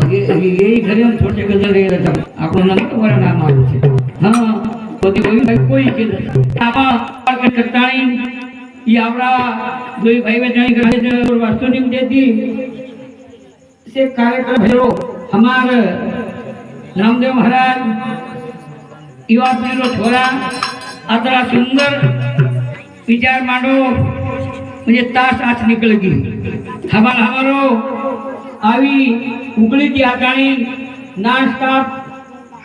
એ એ ઘરે છોટે ગજલ રે રજા આપણું નામ તમારા નામ આવ્યું છે હા બધી કોઈ ભાઈ કોઈ કે આમાં કે કટાણી ઈ આવડા દોઈ ભાઈ બેટાણી ઘરે છે વાસ્તુ નિમ દેતી से कार्यक्रम भरो हमार रामदेव महाराज युवा पीढ़ी छोरा आतरा सुंदर विचार मांडो म्हणजे तास आज निकल गई हमारा हमारो આવી ઉકળીથી આગાણી નાસ્તા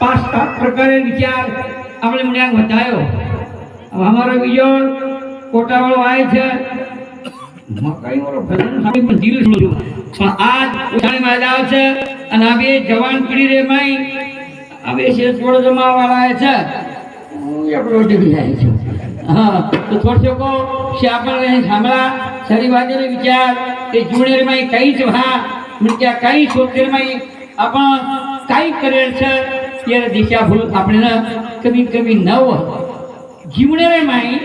પાંચ સાત પ્રકારે વિચાર આપણે મને આ વધાયો અમારો બીજો કોટાવાળો આવે છે. પણ દિલ છોડ્યું પણ આજ ઉઠાણી માં છે અને આ બે જવાન પીડી રે માઈ આ બે છે થોડો જમા છે. હું આપણો ડીગી જાય છે. હા તો થોડો કો શ્યાપણ રહે સાંભળા સરી વિચાર. તે જુણેરમાં કઈ જ હા મુખ્ય કઈ સોતેરમાં આપણ કઈ કરેલ છે ત્યારે દિશાભૂલ આપણે કમી કમી ન હોય જીવણે માઈ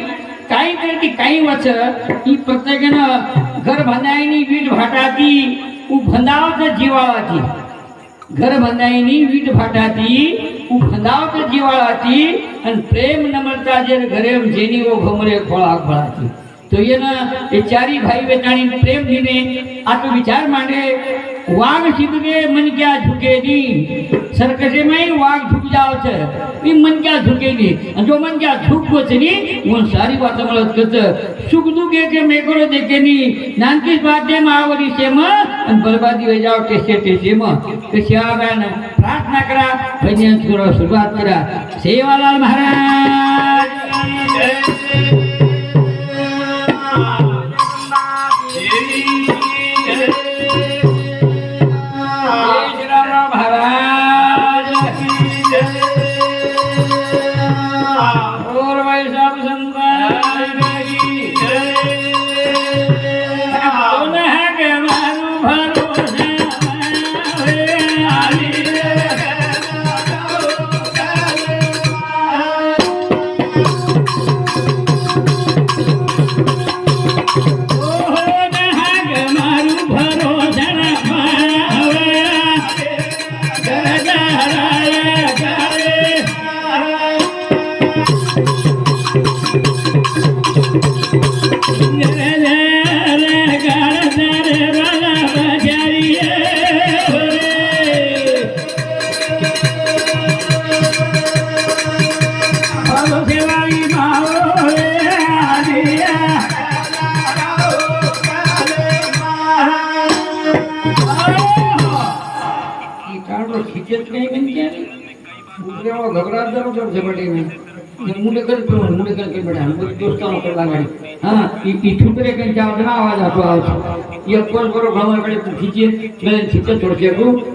કાંઈ કરતી કાંઈ વચ ઈ પ્રત્યેકના ઘર બંધાયની વીટ ભાટાતી હું ભંધાવત જીવાવાથી ઘર બંધાયની વીટ ભાટાતી હું ભંધાવત જીવાવાથી અને પ્રેમ નમરતા જે ઘરે જેની ઓ ભમરે ખોળાક ભળાતી તો એના એ ચારી ભાઈ બેટાણી પ્રેમ દીને આટલો વિચાર માંડે વાઘ સીધે મન ક્યાં ઝુકે ની સરકસે માં વાઘ ઝૂક જાવ છે. એ મન ક્યાં ઝુકે ની અને જો મન ક્યાં ઝુકવો છે નહીં હું સારી વાત મળત કત સુખ દુઃખે કે મેકરો દેખે નહીં. નાનકી વાત જેમ આવરી છે મ અને બરબાદી હોય જાવ ટેસે ટેસે મ કે શ્યાબાન પ્રાર્થના કરા, ભજન કરો, શરૂઆત કરા. સેવાલાલ મહારાજ.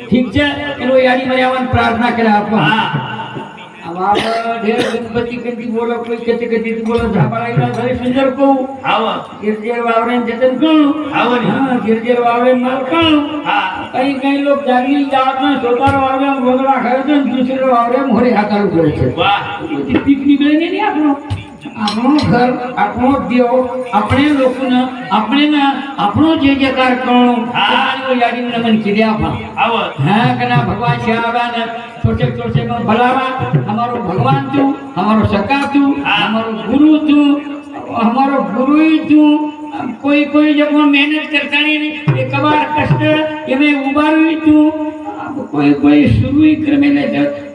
ઠીક છે એનો યાદી મને આવવાની પ્રાર્થના કરે આપવા આવા ઢેર ગણપતિ કંતી બોલો કોઈ કહેતી બોલો. ઝાપડા ઘરે સુંદર કહું. ઘેર ઘેર વાવરે જતન કહું હા ઘેર ઘેર વાવરે માલ કહું અહીં કઈ લોક જાગી જાતના સોતારો આવડે ગોગડા ખાય છે દૂસરો આવડે મોરે હાકાર કરે છે. પિક નીકળે ને નહીં આપણો? આપણો ઘર આપણો દેવ આપણે લોકોને આપણે આપણો જે જકાર કરણો યાદીને મને કીધ્યા આવો. હા કના ભગવાન આવ્યા ને છોટે છોટે ભલાવા. અમારો ભગવાન તું અમારો સકા તું અમારો ગુરુ તું અમારો ગુરુ તું. કોઈ કોઈ જગો મહેનત કરતા નહીં એ કવાર કષ્ટ એને ઉભારવી તું. કોઈ કોઈ શરૂ ક્રમેલે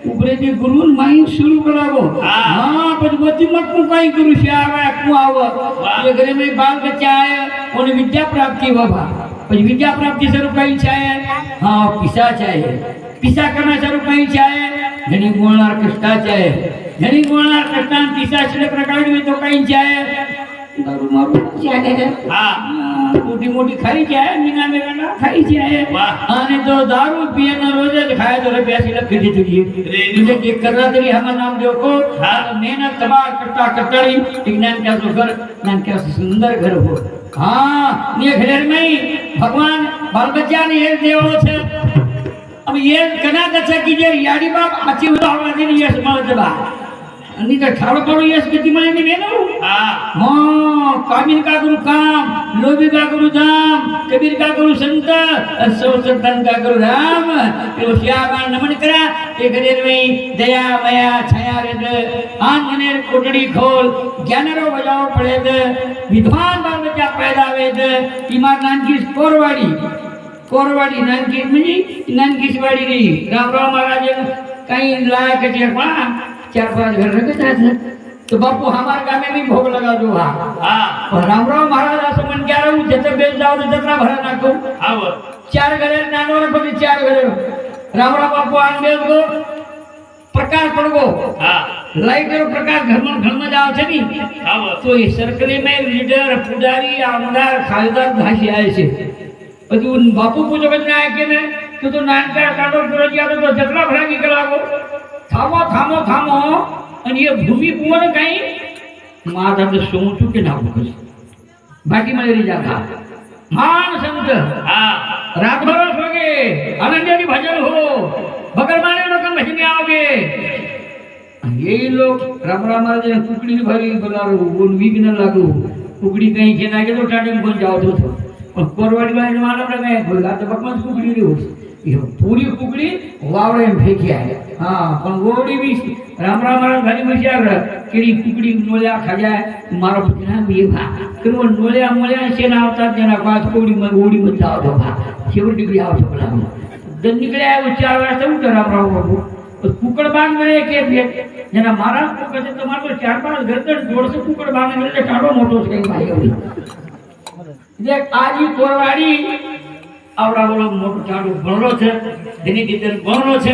ઉપરે જે ગુરુ માઈ શરૂ કરાવો. હા. પછી બધી મતનું કઈ કરું છે? આવે કું આવો. એટલે ઘરે મેં બાળ બચ્ચા આવ્યા કોને વિદ્યા પ્રાપ્તિ બાબા પછી વિદ્યા પ્રાપ્તિ શરૂ કઈ છે? હા પિસા છે. પીસા કરના શરૂ કઈ છે? ઘણી ગુણવાર કૃષ્ણા છે. ઘણી ગુણવાર કૃષ્ણા પીસા છે પ્રકારની તો કઈ જાય દારૂ મારું છે મોટી મોટી ખાઈ જાય મીના મેના ખાઈ જાય અને તો દારૂ પીને રોજ જ ખાય તો રૂપિયા થી લખી દીધું બીજે કે કરવા તરી હમ નામ જો કો મહેનત તબાર કરતા કરતાડી વિજ્ઞાન का तो घर ज्ञान का सुंदर घर हो हाँ ये घर में भगवान बाल बच्चा ने ये देवो છે अब ये कना कचा की जे याडी बाप आची उदाहरण दिन ये समझ बा નીકળ ખાડો પડો યસ ગતિમાં એની બેનો હા. હા કામિલ કાકરું કામ લોભી કાકરું જામ કબીર કાકરું સંત સૌ સંતન કાકરું રામ. એવો શ્યામાં નમન કરા એ ગરેર વઈ દયા મયા છયા રેદ. આન મનેર કોટડી ખોલ જ્ઞાનરો બજાવ પડે દ વિદ્વાન બાલ બચ્ચા પેદા વેદ ઈમાર નાનકી કોરવાડી. કોરવાડી નાનકી મની નાનકી વાડી રહી રામ રામ મહારાજ કઈ લાયક છે પણ ચાર પાંચ ઘર રગતા છે. તો બાપુ અમારા ગામે બી ભોગ લગાવજો હા. હા. રામ રામ મહારાજ આ સમન ક્યારે હું જતે બેલ જાવ તો જતરા ભરા નાખું. આવ ચાર ઘરે નાનો ને પછી ચાર ઘરે. રામ રામ બાપુ આ બેલ ગો પ્રકાશ પડવો. હા. લાઈટનો પ્રકાશ ઘરમાં ઘરમાં જ આવે છે ની. આવ તો એ સરકલી મે લીડર પુજારી આમદાર ખાલદાર ઘાસી આવે છે. પછી બાપુ પૂજો કે ના કે ને તો નાનકા કાઢો પૂરો તો જતરા ભરા નીકળાવો થામો થામો થામો. અને એ ભૂમિ કુંવર કઈ માં તમને શું છું કે ના બોલું બાકી મને રીજા ખા માન સંત. હા. રાતભર ભગે અનન્યની ભજન હો. બગરમાને લોકો મહિને આવે. એ લોક રામ રામ રાજ કુકડી ભરી બોલારો બોલ વીક ન લાગુ. કુકડી કઈ કે નાખે તો ટાટે બોલ જાવ તો પણ કોરવાડી બાઈ માનવ રમે બોલા તો બકમાં કુકડી રહ્યો પૂરી કુકડી વાવડે ફેંકી આવે. હા, પણ ગોવડી બી રામ રામ રામ ઘણી મજા આવે. કેડી કુકડી નોલ્યા ખાજા મારો પત્ના મેવા કેવો નોલ્યા મોલ્યા છે ને આવતા જેના પાંચ કોડી માં ગોડી બધા આવતો ભા. છેવટ નીકળી આવતો પેલા દન નીકળ્યા એવું ચાર વર્ષ એવું તો રામ રામ બાબુ કુકડ બાંધ મળે કે ભેટ જેના મારા કુકડ છે, તમારે તો ચાર પાંચ ગરદન દોઢસો કુકડ બાંધ, એટલે કાઢો મોટો છે ભાઈ આજે કોરવાડી આવડાવડો મોટું ઝાડું ભરડો છે ધીની દીધેલ ભરડો છે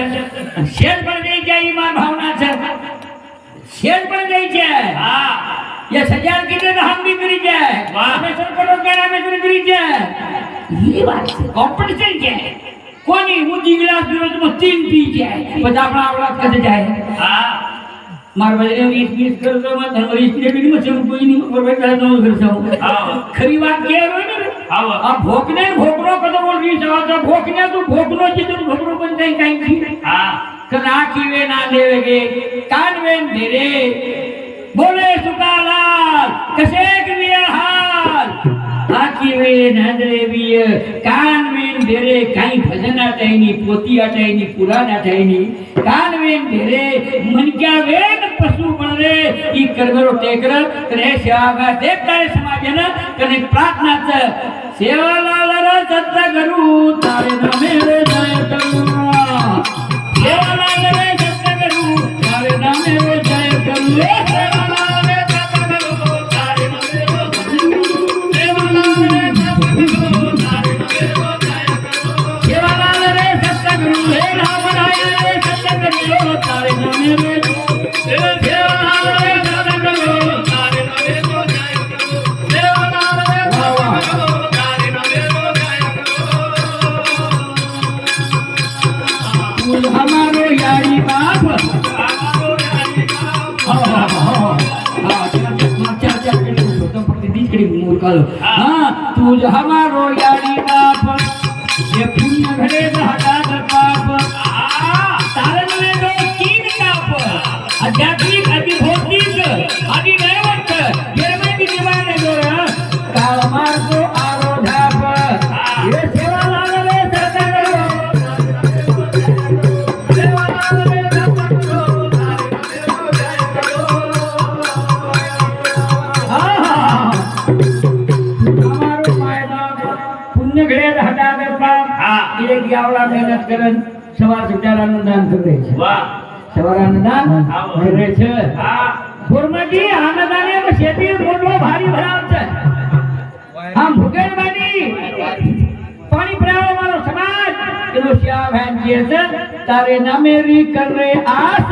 શેર પણ જઈ જાય એમાં ભાવના છે શેર પણ જઈ છે હા એ સજાર કીધે તો હમ બી ફરી જાય રામેશ્વર પડો કે રામેશ્વર ફરી જાય એ વાત છે કોમ્પિટિશન છે કોની ઊંચી ગ્લાસ પીવો તીન પી જાય બધા આપણા આવડા કદે જાય હા મારા ભાઈ વીસ વીસ કરો તો મારા વીસ રૂપિયા છે કોઈ નહીં મારા ભાઈ પહેલાં નવું કરશે ખરી વાત કે આ ભોકને ભોકનો કદો બોલ જવા ભોકને તું ભોકનો છે. તો ભોકનો પણ કઈ કઈ નહીં હા. કના કીવે ના દેવેગે. કાનવેન ધીરે. બોલે સુકાલાલ કશે કવિય હાલ આકીવે ના દેવીય કાનવેન દેરે કાઈ ભજન આટાઈની પોતી આટાઈની પુરાણ આટાઈની કાનવેન દેરે મન ક્યા વેદ પશુ બનરે ઈ કરગરો ટેકર કરે સેવા દેખ તારે સમાજન કને પ્રાર્થના ચ. સેવાલાલ ર સત્ત ગરુ, તારે નામે રે જય કરું સેવાલાલ રે સત્ત ગરુ, તારે નામે રે જય કરું हाँ। तुझ हमारो यारी बाप ये पुण्य घड़े हटा दर पाप तारण में दो तीन ताप आध्यात्मिक એક ગાવડા મહેનત કરે સવાર સુચારાનું દાન કરે છે. વાહ. સવારાનું દાન. કરે છે. હા. ગુરમજી આનંદાને શેતી મોટો ભારી ભરાવ છે આમ ભુગેલવાની પાણી ભરાવો મારો સમાજ. એનો શ્યામ હેન જે છે તારે નામે રી કરે આસ.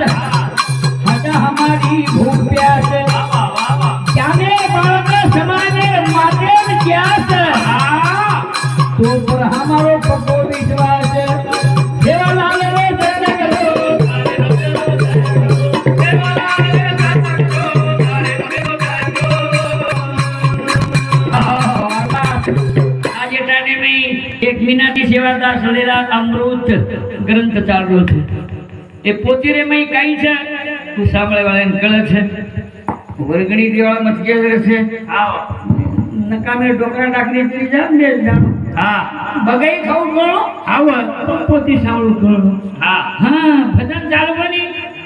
હટા હમારી ભૂખ પ્યાસ. વાહ વાહ વાહ. ક્યાને બાળક સમાજે માટે ક્યાસ? તો પર હમારો પક્કો વિશ્વાસ રે એક વિનાથી સેવાદાર સરેરા અમૃત ગ્રંથ ચાલ્યો છે એ પોતીરે મય કઈ છે તું સાંભળે વાળાને કળે છે વર્ગણી દેવાળા મચકે છે આવો. નકામે ડોકરા નાખીને તેરી જામ ને જાણો. હા. બગાઈ ખાવું ગણો આવો પોતી સાવળું ગણો હા. હા ભજન ચાલવાની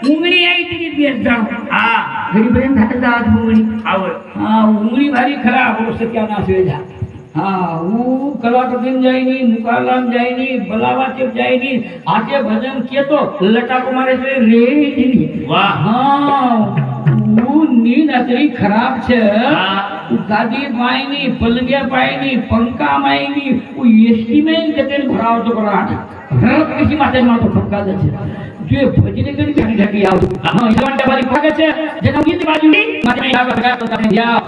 ઉંગળી આવી તીરી બેસ જાણો. હા. ગરીબ ભજન થાકે દાદ ઉંગળી. આવો. હા ઉંગળી ભારી ખરાબ હું સત્યાનાશ હોય જા. હા હું કલાકદીન જાય નહીં મુકાલામ જાય નહીં બલાવા ચેપ જાય નહીં. હાથે ભજન કેતો લટાકો મારે છે રે વાહ. હા હું નીંદ ખરાબ છે. હા. ગાદી પાયની પલંગિયા પાયની, પંખા માયની હું એસટી માં ગતે ભરાવતો કરાટ રત કશી માટે માં તો ફટકા દે છે. જો ભજને કરી ઢાકી ઢાકી આવતું. હા ઈલાન તમારી ભાગે છે. જેનો ગીત બાજુ માટે આવે તો તમે યા